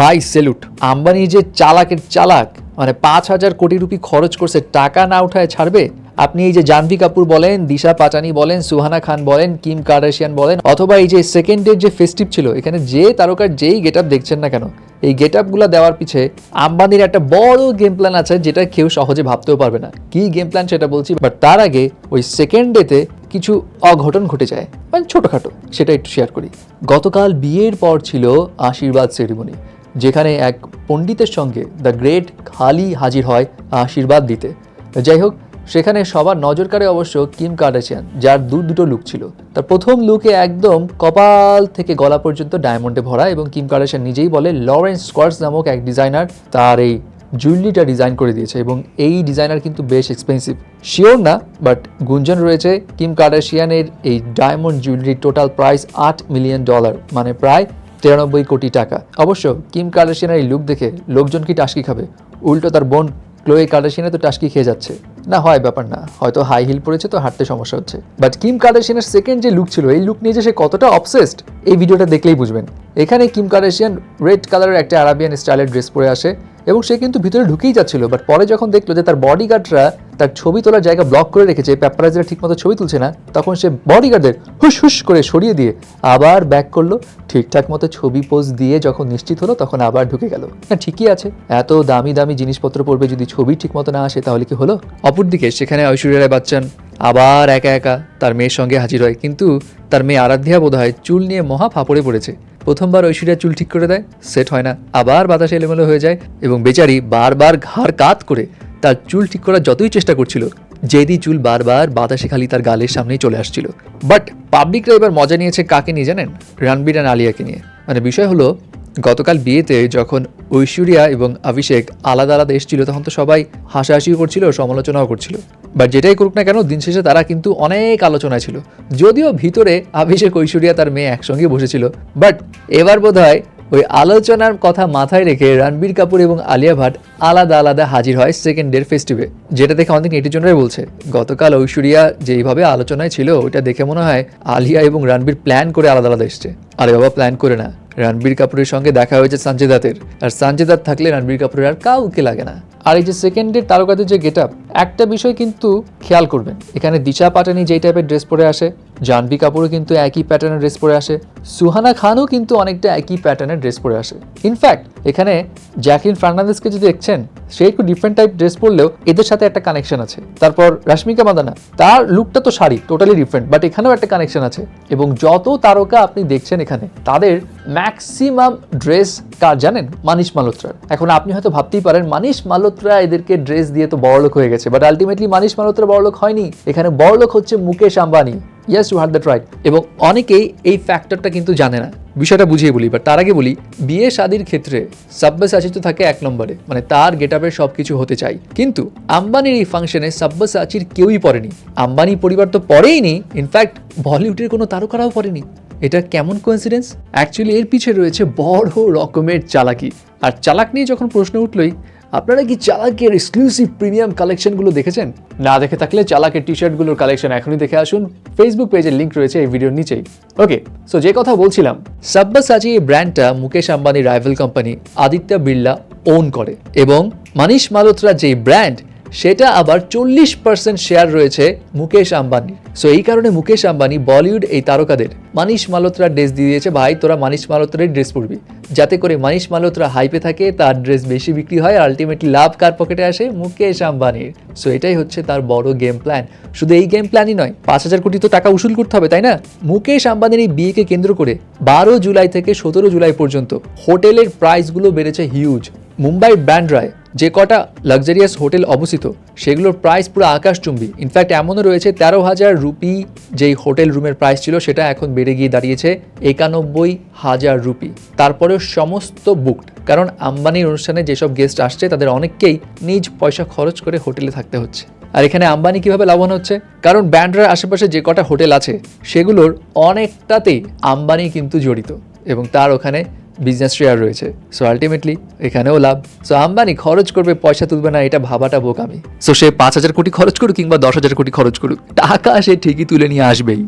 ভাই সেলুট আম্বানি যে চালাকের চালাক মানে পাঁচ হাজার কোটি রুপি খরচ করছে, টাকা না উঠায় ছাড়বে? আপনি এই যে জাহ্নবী কাপুর বলেন, দিশা পাটানি বলেন, সুহানা খান বলেন, কিম কার্ডাশিয়ান বলেন, অথবা এই যে সেকেন্ড সেকেন্ডের যে ফেস্টিভ ছিল, এখানে যে তারকার যেই গেট দেখছেন না কেন, এই গেট আপগুলো দেওয়ার পিছে আম্বানির একটা বড় গেম প্ল্যান আছে, যেটা কেউ সহজে ভাবতেও পারবে না। কি গেম প্ল্যান সেটা বলছি বাট তার আগে ওই সেকেন্ড ডেতে কিছু অঘটন ঘটে যায় মানে ছোটোখাটো, সেটা একটু শেয়ার করি। গতকাল বিয়ের পর ছিল আশীর্বাদ সেরিমনি যেখানে এক পণ্ডিতের সঙ্গে দ্য গ্রেট খালি হাজির হয় আশীর্বাদ দিতে। যাই হোক, সেখানে সবার নজর কাড়ে অবশ্য কিম কার্ডাশিয়ান যার দু দুটো লুক ছিল। তার প্রথম লুকে একদম কপাল থেকে গলা পর্যন্ত ডায়মন্ডে ভরা এবং কিম কার্ডাশিয়ান নিজেই বলে লরেন্স স্কোয়ার্স নামক এক ডিজাইনার তার এই জুয়েলারিটা ডিজাইন করে দিয়েছে এবং এই ডিজাইনার কিন্তু বেশ এক্সপেন্সিভ শিওর না বাট গুঞ্জন রয়েছে, কিম কার্ডাশিয়ানের এই ডায়মন্ড জুয়েলারির টোটাল প্রাইস আট মিলিয়ন ডলার মানে প্রায় তিরানব্বই কোটি টাকা। অবশ্য, কিম কার্ডাশিয়ানের এই লুক দেখে লোকজন কি টাস্কি খাবে? উল্টো তার বোন ক্লোয়ে কার্ডাশিয়ানে তো টাস্কি খেয়ে যাচ্ছে। না, হয় ব্যাপার না। হয়তো হাই হিল পড়েছে তো হাঁটতে সমস্যা হচ্ছে। বাট কিম কার্ডাশিয়ানের সেকেন্ড যে লুক ছিল, এই লুক নিয়ে যে সে কতটা অবসেসড এই ভিডিওটা দেখলেই বুঝবেন। এখানে কিম কার্ডাশিয়ান রেড কালারের একটা আরাবিয়ান স্টাইলের ড্রেস পরে আসে এবং সে কিন্তু ভিতরে ঢুকেই যাচ্ছিল। বাট পরে যখন দেখল যে তার বডিগার্ডরা তার ছবি তোলার জায়গা ব্লক করে রেখেছে প্যাপারাজরা ঠিকমতো ছবি তুলছে না, তখন সে বডিগার্ডদের হুস হুস করে সরিয়ে দিয়ে আবার ব্যাক করল। ঠিকঠাক মতো ছবি পোজ দিয়ে যখন নিশ্চিত হলো, তখন আবার ঢুকে গেল। হ্যাঁ ঠিকই আছে। এত দামি দামি জিনিসপত্র পড়বে যদি ছবি ঠিকমতো না আসে, তাহলে কি হলো? অপরদিকে সেখানে ঐশ্বর্য রায় বাচ্চান আবার একা একা তার মেয়ের সঙ্গে হাজির হয়। কিন্তু তার মেয়ে আরাধ্যা বোধ হয় চুল নিয়ে মহা ফাঁপড়ে পড়েছে। প্রথমবার ঐশ্বর্যা চুল ঠিক করে দেয় সেট হয় না। আবার বাতাসে এলোমেলো হয়ে যায় এবং বেচারি বারবার ঘাড় কাত করে তার চুল ঠিক করার যতই চেষ্টা করছিল, যেদি চুল বারবার বাতাসে খালি তার গালের সামনেই চলে আসছিল। বাট পাবলিকরা এবার মজা নিয়েছে কাকে নিয়ে জানেন? রণবীর অ্যান্ড আলিয়াকে নিয়ে। মানে বিষয় হলো, গতকাল বিয়েতে যখন ঐশ্বরিয়া এবং অভিষেক আলাদা আলাদা এসেছিল, তখন তো সবাই হাসাহাসিও করছিল, সমালোচনাও করছিল। বাট যেটাই করুক না কেন, দিন শেষে তারা কিন্তু অনেক আলোচনায় ছিল। যদিও ভিতরে অভিষেক ঐশ্বরিয়া তার মেয়ে একসঙ্গে বসেছিল বাট এবার বোধ হয় ওই আলোচনার কথা মাথায় রেখে রণবীর কাপুর এবং আলিয়া ভাট আলাদা আলাদা হাজির হয় সেকেন্ড ডের ফেস্টিভে যেটা দেখে অনেক নেটিজনরাই বলছে, গতকাল ঐশ্বরিয়া যেইভাবে আলোচনায় ছিল, ওইটা দেখে মনে হয় আলিয়া এবং রণবীর প্ল্যান করে আলাদা আলাদা এসছে। আরে বাবা প্ল্যান করে না। রণবীর কাপুরের সঙ্গে দেখা হয়েছে সঞ্জয় দত্তের আর সঞ্জয় দত্ত থাকলে রণবীর কাপুরের আর কাউকে লাগে না। আর এই যে সেকেন্ডের তারকাদের যে গেট একটা বিষয় কিন্তু খেয়াল করবেন। এখানে দিশা পাটানি যেই টাইপের ড্রেস পরে আসে জাহ্নবী কাপুরও কিন্তু একই প্যাটার্নের ড্রেস পরে আসে। সুহানা খানও কিন্তু অনেকটা একই প্যাটার্নের ড্রেস পরে আসে। ইনফ্যাক্ট এখানে জ্যাকলিন ফার্নান্দেসকে যদি দেখছেন সে একটু ডিফারেন্ট টাইপ ড্রেস পরলেও এদের সাথে একটা কানেকশন আছে। তারপর রাশ্মিকা মাদানা, তার লুকটা তো শাড়ি টোটালি ডিফারেন্ট বাট এখানেও একটা কানেকশন আছে। এবং যত তারকা আপনি দেখছেন এখানে, তাদের ম্যাক্সিমাম ড্রেস কার জানেন? মানিশ মালোত্রার এখন আপনি হয়তো ভাবতেই পারেন, মানিশ মালোত্রা এদেরকে ড্রেস দিয়ে তো বড়লোক হয়ে গেছে বাট আলটিমেটলি মানিশ মালোত্রা বড়লোক হয়নি। এখানে বড়লোক হচ্ছে Mukesh Ambani. Yes you had that right এবং অনেকেই এই ফ্যাক্টরটা কিন্তু জানে না। বিষয়টা বুঝিয়ে বলি বা তার আগে বলি, বিয়ে শাদির ক্ষেত্রে সাব্বাসাচি তো থাকে এক নম্বরে মানে তার গেট আপের সব কিছু হতে চাই। কিন্তু আম্বানির এই ফাংশনে সাব্বাসাচির কেউই পড়েনি। আম্বানি পরিবার তো পড়েইনি ইনফ্যাক্ট বলিউডের কোনো তারকারাও পড়েনি। এটা কেমন কোইন্সিডেন্স অ্যাকচুয়ালি এর পিছে রয়েছে বড় রকমের চালাকি। আর চালাক নিয়ে যখন প্রশ্ন উঠলই আপনারা কি চালাকের এক্সক্লুসিভ প্রিমিয়াম কালেকশনগুলো দেখেছেন? না দেখে থাকলে চালাকের টি শার্টগুলোর কালেকশন এখনই দেখে আসুন। ফেসবুক পেজের লিঙ্ক রয়েছে এই ভিডিওর নিচেই। ওকে সো যে কথা বলছিলাম সাব্বাসাচি এই ব্র্যান্ডটা মুকেশ আম্বানির rival company Aditya Birla own করে এবং মানিশ মালোত্রা যে ব্র্যান্ড সেটা আবার চল্লিশ পার্সেন্ট শেয়ার রয়েছে মুকেশ আম্বানির। সো এই কারণে মুকেশ আম্বানি বলিউড এই তারকাদের। মানিশ মালোত্রার ড্রেস দিয়ে দিয়েছে, ভাই, তোরা মানিশ মালোত্রার ড্রেস পরবি। যাতে করে মানিশ মালোত্রা হাইপে থাকে, তার ড্রেস বেশি বিক্রি হয় আর আলটিমেটলি লাভ কার পকেটে আসে? মুকেশ আম্বানির। সো এটাই হচ্ছে তার বড় গেম প্ল্যান শুধু এই গেম প্ল্যানই নয়, পাঁচ হাজার কোটি তো টাকা উসুল করতে হবে, তাই না? মুকেশ আম্বানির এই বিয়েকে কেন্দ্র করে বারো জুলাই থেকে সতেরো জুলাই পর্যন্ত হোটেলের প্রাইসগুলো বেড়েছে হিউজ মুম্বাই ব্যান্ড্রায় যে কটা লাক্সারিয়াস হোটেল অবস্থিত, সেগুলোর প্রাইস পুরো আকাশচুম্বী। ইনফ্যাক্ট এমনও রয়েছে, তেরো হাজার রুপি যেই হোটেল রুমের প্রাইস ছিল, সেটা এখন বেড়ে গিয়ে দাঁড়িয়েছে একানব্বই হাজার রুপি। তারপরেও সমস্ত বুকড কারণ আম্বানির অনুষ্ঠানে যেসব গেস্ট আসছে, তাদের অনেককেই নিজ পয়সা খরচ করে হোটেলে থাকতে হচ্ছে। আর এখানে আম্বানি কীভাবে লাভবান হচ্ছে? কারণ ব্যান্ড্রার আশেপাশে যে কটা হোটেল আছে, সেগুলোর অনেকটাতেই আম্বানি কিন্তু জড়িত। এবং তার ওখানে বিজনেস শেয়ার রয়েছে। সো আলটিমেটলি এখানেও লাভ। সো আম্বানি খরচ করবে, পয়সা তুলবে না, এটা ভাবাটা বোকামি। সো সে পাঁচ হাজার কোটি খরচ করুক কিংবা দশ হাজার কোটি খরচ করুক, টাকা সে ঠিকই তুলে নিয়ে আসবেই।